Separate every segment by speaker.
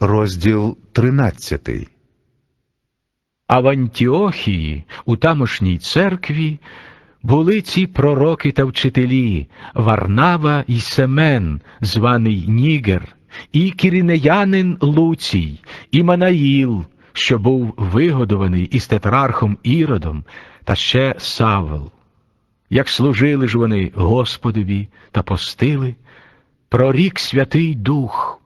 Speaker 1: розділ 13.
Speaker 2: А в Антіохії, у тамошній церкві, були ці пророки та вчителі Варнава і Семен, званий Нігер, і кірінеянин Луцій, і Манаїл, що був вигодований із тетрархом Іродом, та ще Савел. Як служили ж вони Господові та постили, прорік Святий Дух.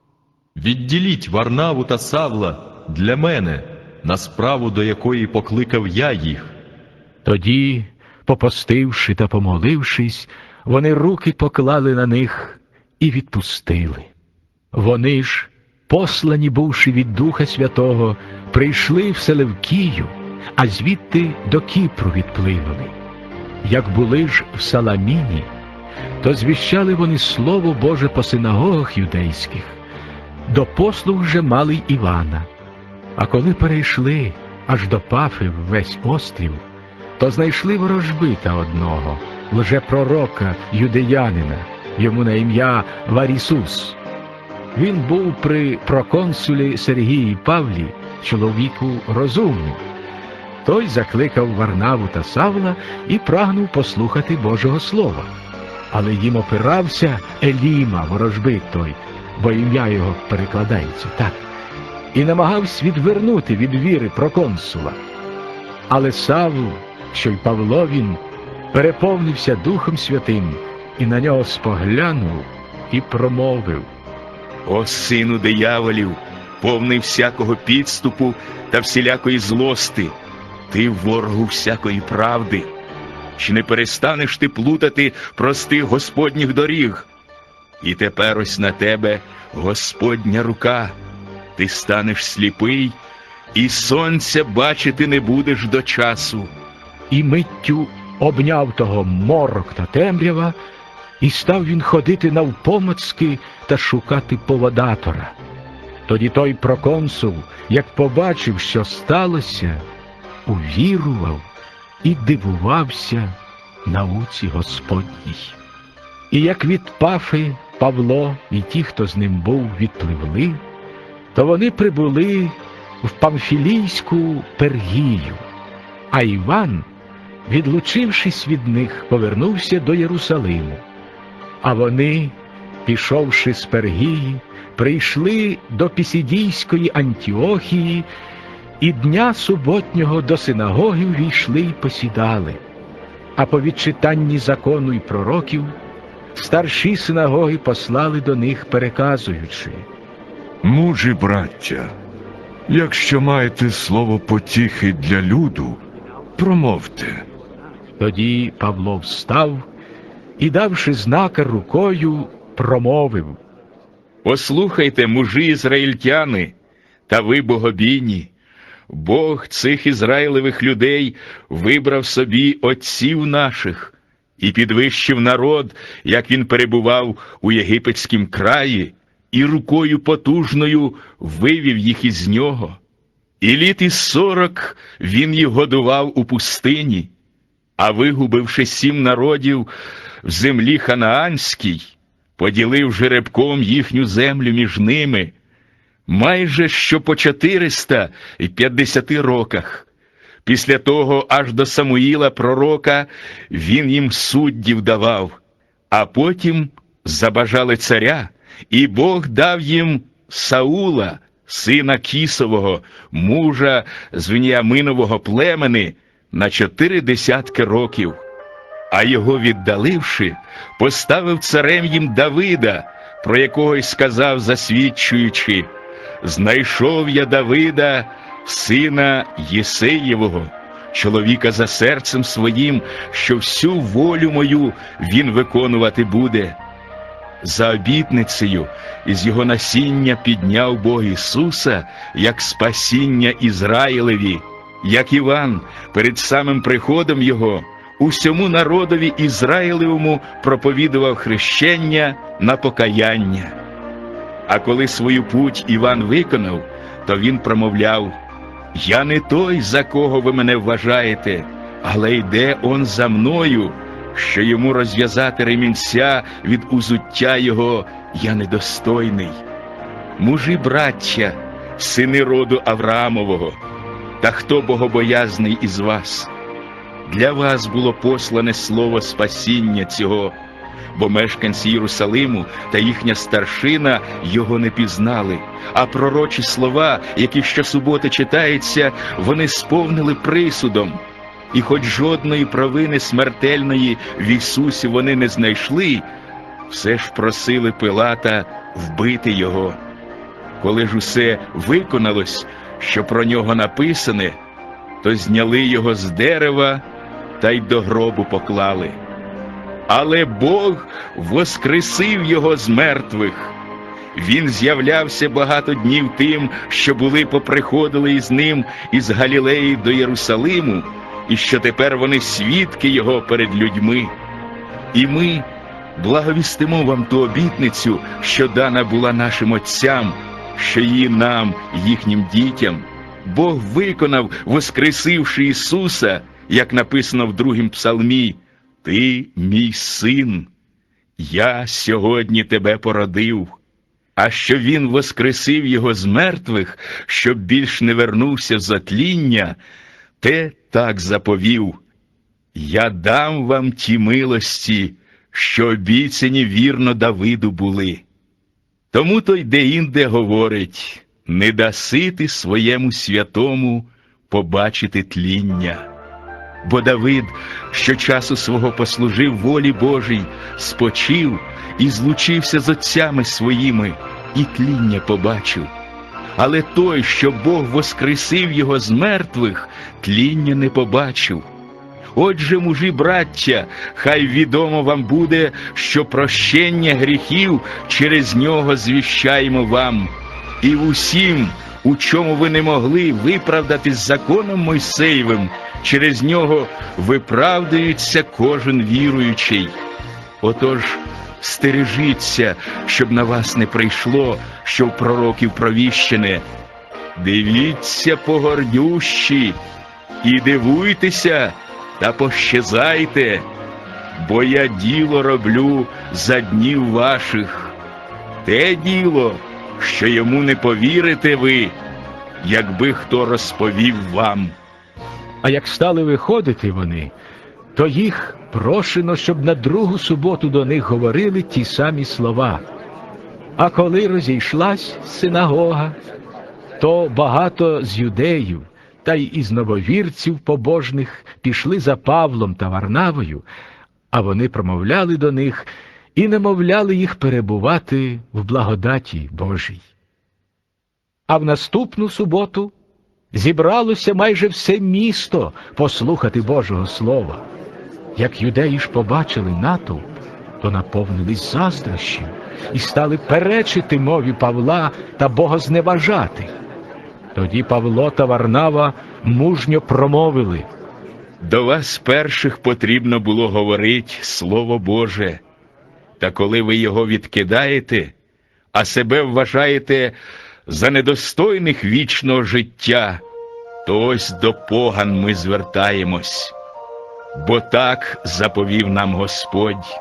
Speaker 3: Відділіть Варнаву та Савла для мене, на справу, до якої покликав я їх.
Speaker 2: Тоді, попостивши та помолившись, вони руки поклали на них і відпустили. Вони ж, послані бувши від Духа Святого, прийшли в Селевкію, а звідти до Кіпру відплинули. Як були ж в Саламіні, то звіщали вони Слово Боже по синагогах юдейських, до послуг же мали й Івана. А коли перейшли аж до Пафи весь острів, то знайшли ворожбита одного, лжепророка юдеянина, йому на ім'я Варісус. Він був при проконсулі Сергії Павлі, чоловіку розумним. Той закликав Варнаву та Савла і прагнув послухати Божого Слова. Але їм опирався Еліма, ворожбит той, бо ім'я його перекладається так, і намагався відвернути від віри проконсула. Але Савл, що й Павло він, переповнився Духом Святим і на нього споглянув і промовив.
Speaker 4: О сину дияволів, повний всякого підступу та всілякої злости, ти ворогу всякої правди. Чи не перестанеш ти плутати простих Господніх доріг? І тепер ось на тебе Господня рука, ти станеш сліпий, і сонця бачити не будеш до часу.
Speaker 2: і миттю обняв того морок та темрява, і став він ходити навпомацки та шукати поводатора. Тоді той проконсул, як побачив, що сталося, увірував і дивувався науці Господній. І як від Пафи Павло і ті, хто з ним був, відпливли, то вони прибули в Памфілійську Пергію, а Іван, відлучившись від них, повернувся до Єрусалиму. А вони, пішовши з Пергії, прийшли до Пісідійської Антіохії і дня суботнього до синагоги війшли й посідали. А по відчитанні закону й пророків старші синагоги послали до них, переказуючи.
Speaker 5: Мужі, браття, якщо маєте слово потіхи для люду, промовте.
Speaker 2: Тоді Павло встав і, давши знака рукою, промовив.
Speaker 4: Послухайте, мужі ізраїльтяни, та ви богобійні. Бог цих ізраїлевих людей вибрав собі отців наших і підвищив народ, як він перебував у єгипетськім краї, і рукою потужною вивів їх із нього. І літ із сорок він їх годував у пустині, а вигубивши сім народів в землі ханаанській, поділив жеребком їхню землю між ними, майже що по 450 роках. Після того аж до Самуїла пророка він їм суддів давав, а потім забажали царя, і Бог дав їм Саула, сина Кісового, мужа з Веніаминового племени, на чотири десятки років. А його віддаливши, поставив царем їм Давида, про якого й сказав, засвідчуючи, знайшов я Давида, сина Єсеєвого, чоловіка за серцем своїм, що всю волю мою він виконувати буде. За обітницею із його насіння підняв Бог Ісуса як спасіння Ізраїлеві, як Іван перед самим приходом Його усьому народові Ізраїлевому проповідував хрещення на покаяння. А коли свою путь Іван виконав, то він промовляв: Я не той, за кого ви мене вважаєте, але йде он за мною, що йому розв'язати ремінця від узуття його я недостойний. Мужі, браття, сини роду Авраамового, та хто богобоязний із вас? Для вас було послане слово спасіння цього, бо мешканці Єрусалиму та їхня старшина його не пізнали, а пророчі слова, які щосуботи читаються, вони сповнили присудом. І хоч жодної провини смертельної в Ісусі вони не знайшли, все ж просили Пилата вбити його. Коли ж усе виконалось, що про нього написане, то зняли його з дерева та й до гробу поклали. Але Бог воскресив його з мертвих. Він з'являвся багато днів тим, що були поприходили із ним із Галілеї до Єрусалиму, і що тепер вони свідки його перед людьми. І ми благовістимо вам ту обітницю, що дана була нашим отцям, що її нам, їхнім дітям. Бог виконав, воскресивши Ісуса, як написано в другім псалмі, Ти мій син, я сьогодні тебе породив. А що Він воскресив його з мертвих, щоб більш не вернувся в затління, те так заповів. Я дам вам ті милості, що обіцяні вірно Давиду були. Тому то й де-інде говорить не даси ти своєму святому побачити тління. Бо Давид, що часу свого послужив волі Божій, спочив і злучився з отцями своїми, і тління побачив. Але той, що Бог воскресив його з мертвих, тління не побачив. Отже, мужі, браття, хай відомо вам буде, що прощення гріхів через нього звіщаємо вам, і усім, у чому ви не могли виправдатись законом Мойсеєвим, через нього виправдується кожен віруючий. Отож, стережіться, щоб на вас не прийшло, що в пророків провіщене. Дивіться погордющі і дивуйтеся та пощезайте, бо я діло роблю за днів ваших. Те діло, що йому не повірите ви, якби хто розповів вам.
Speaker 2: А як стали виходити вони, то їх прошено, щоб на другу суботу до них говорили ті самі слова. А коли розійшлась синагога, то багато з юдеїв та й із нововірців побожних пішли за Павлом та Варнавою, а вони промовляли до них і намовляли їх перебувати в благодаті Божій. А в наступну суботу зібралося майже все місто послухати Божого Слова. Як юдеї ж побачили натовп, то наповнились заздрощів і стали перечити мові Павла та богозневажати. Тоді Павло та Варнава мужньо промовили.
Speaker 4: До вас перших потрібно було говорить Слово Боже. Та коли ви його відкидаєте, а себе вважаєте за недостойних вічного життя, то ось до поган ми звертаємось. Бо так заповів нам Господь.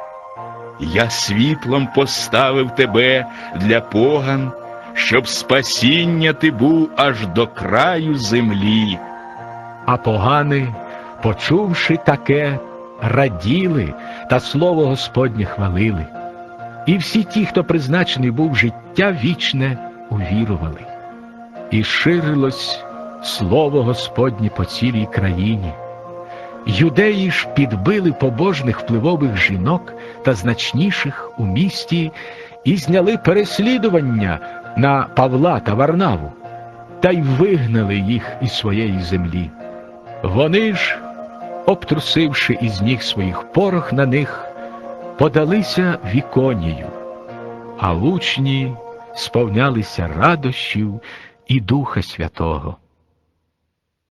Speaker 4: Я світлом поставив тебе для поган, щоб спасіння ти був аж до краю землі.
Speaker 2: А погани, почувши таке, раділи та слово Господнє хвалили. І всі ті, хто призначений був життя вічне, увірували. І ширилось слово Господнє по цілій країні. Юдеї ж підбили побожних впливових жінок та значніших у місті і зняли переслідування на Павла та Варнаву, та й вигнали їх із своєї землі. Вони ж, обтрусивши із ніг своїх порох на них, подалися віконію, а учні сповнялися радощів і Духа Святого.